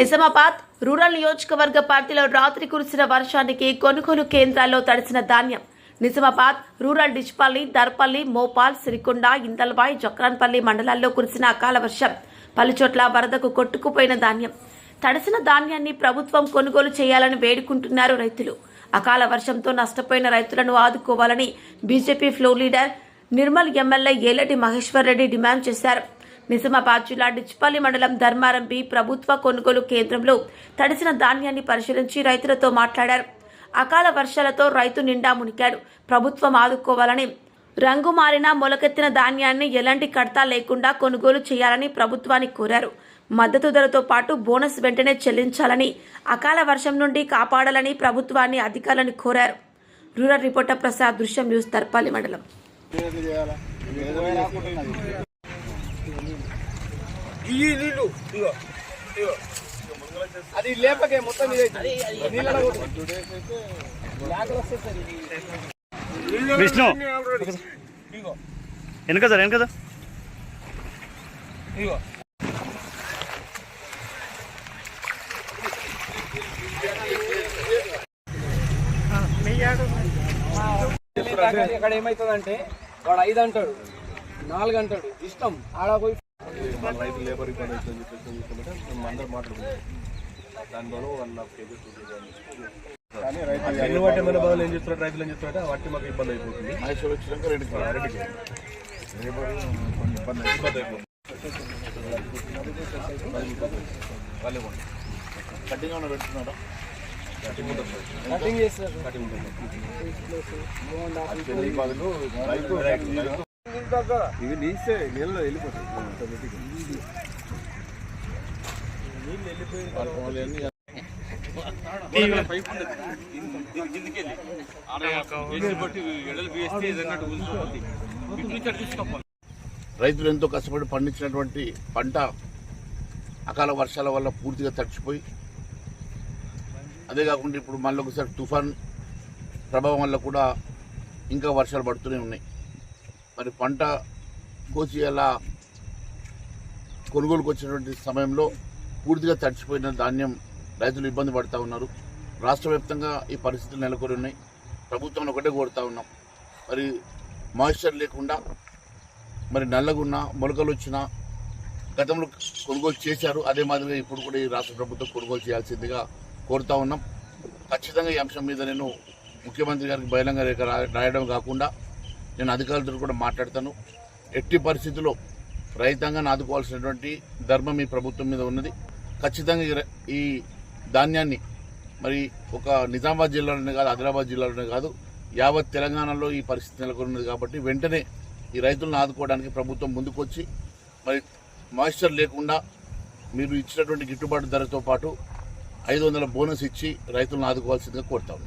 Nizamabad rural నియోజకవర్గ పార్టీలో రాత్రి కురిసిన వర్షానికి కొనుగోలు కేంద్రాల్లో తడిసిన ధాన్యం. నిజామాబాద్ రూరల్ డిచ్పల్లి దర్పల్లి మోపాల్ సిరికొండ ఇందల్బాయ్ జక్రాన్పల్లి మండలాల్లో కురిసిన అకాల వర్షం పలుచోట్ల వరదకు కొట్టుకుపోయిన ధాన్యం. తడిసిన ధాన్యాన్ని ప్రభుత్వం కొనుగోలు చేయాలని వేడుకుంటున్నారు రైతులు. అకాల వర్షంతో నష్టపోయిన రైతులను ఆదుకోవాలని BJP floor leader Nirmal MLA Aleti Maheshwar Reddy demand చేశారు. నిజామాబాద్ జిల్లా డిచ్పల్లి మండలం ధర్మారం బి ప్రభుత్వ కొనుగోలు కేంద్రంలో తడిసిన ధాన్యాన్ని పరిశీలించి రైతులతో మాట్లాడారు. అకాల వర్షాలతో రైతు నిండా మునిగాడు. ప్రభుత్వం ఆదుకోవాలని రంగు మారిన మొలకెత్తిన ధాన్యాన్ని ఎలాంటి కడతా లేకుండా కొనుగోలు చేయాలని ప్రభుత్వాన్ని కోరారు. మద్దతు ధరతో పాటు బోనస్ వెంటనే చెల్లించాలని అకాల వర్షం నుండి కాపాడాలని ప్రభుత్వాన్ని అధికారులను కోరారు. రూరల్ రిపోర్టర్ ప్రసాద్ దృశ్యం న్యూస్ తర్పాలి మండలం. ఇయ్యి నీళ్ళు. ఇగో ఇగో అది లేపకే మొత్తం విష్ణు. వెనక సార్ వెనక సార్. ఇగో ఇక్కడ ఏమవుతుందంటే వాడు ఐదు అంటాడు నాలుగు అంటాడు. ఇష్టం. ఆడ పోయి మన రైతు లేబర్ ఇబ్బంది అవుతుందని చెప్పేసి చూసుకుంటే మేము అందరం మాట్లాడుకుంటాం దానివల్ల వన్ హాఫ్ కేజీ కానీ రైతు ఎన్ని వాటి బదులు ఏం చేస్తున్నారు రైతులు ఏం చేస్తున్నారంటే వాటి మాకు ఇబ్బంది అయిపోతుంది మైసూర్ వచ్చినాక రెండు అరటికి లేబర్ ఇబ్బంది ఇబ్బంది అయిపోతుంది కట్టింగ్ ఏమైనా పెడుతున్నారా కట్టింగ్ కటింగ్ చేస్తారు బదులు రైతు ఇవి నీస్తే వెళ్ళిపోతాయి. రైతులు ఎంతో కష్టపడి పండించినటువంటి పంట అకాల వర్షాల వల్ల పూర్తిగా తడిచిపోయి అదే కాకుండా ఇప్పుడు మళ్ళీ ఒకసారి తుఫాన్ ప్రభావం వల్ల కూడా ఇంకా వర్షాలు పడుతూనే ఉన్నాయి. మరి పంట కోసి ఎలా కొనుగోలుకు వచ్చినటువంటి సమయంలో పూర్తిగా తడిచిపోయిన ధాన్యం రైతులు ఇబ్బంది పడుతూ ఉన్నారు. రాష్ట్ర వ్యాప్తంగా ఈ పరిస్థితులు నెలకొని ఉన్నాయి. ప్రభుత్వం ఒకటే కోరుతా ఉన్నాం. మరి మాయిశ్చర్ లేకుండా మరి నల్లగున్న మొలకలు వచ్చిన గతంలో కొనుగోలు చేశారు. అదే మాదిరిగా ఇప్పుడు కూడా ఈ రాష్ట్ర ప్రభుత్వం కొనుగోలు చేయాల్సిందిగా కోరుతా ఉన్నాం. ఖచ్చితంగా ఈ అంశం మీద నేను ముఖ్యమంత్రి గారికి బహిరంగ రేఖ రాయడం కాకుండా నేను అధికారులతో కూడా మాట్లాడతాను. ఎట్టి పరిస్థితుల్లో రైతాంగాన్ని ఆదుకోవాల్సినటువంటి ధర్మం ఈ ప్రభుత్వం మీద ఉన్నది. ఖచ్చితంగా ఈ ధాన్యాన్ని మరి ఒక నిజామాబాద్ జిల్లాలోనే కాదు ఆదిలాబాద్ జిల్లాలోనే కాదు యావత్ తెలంగాణలో ఈ పరిస్థితి నెలకొన్నది కాబట్టి వెంటనే ఈ రైతులను ఆదుకోవడానికి ప్రభుత్వం ముందుకొచ్చి మరి మాయిశ్చర్ లేకుండా మీరు ఇచ్చినటువంటి గిట్టుబాటు ధరతో పాటు ఐదు వందల బోనస్ ఇచ్చి రైతులను ఆదుకోవాల్సిందిగా కోరుతాము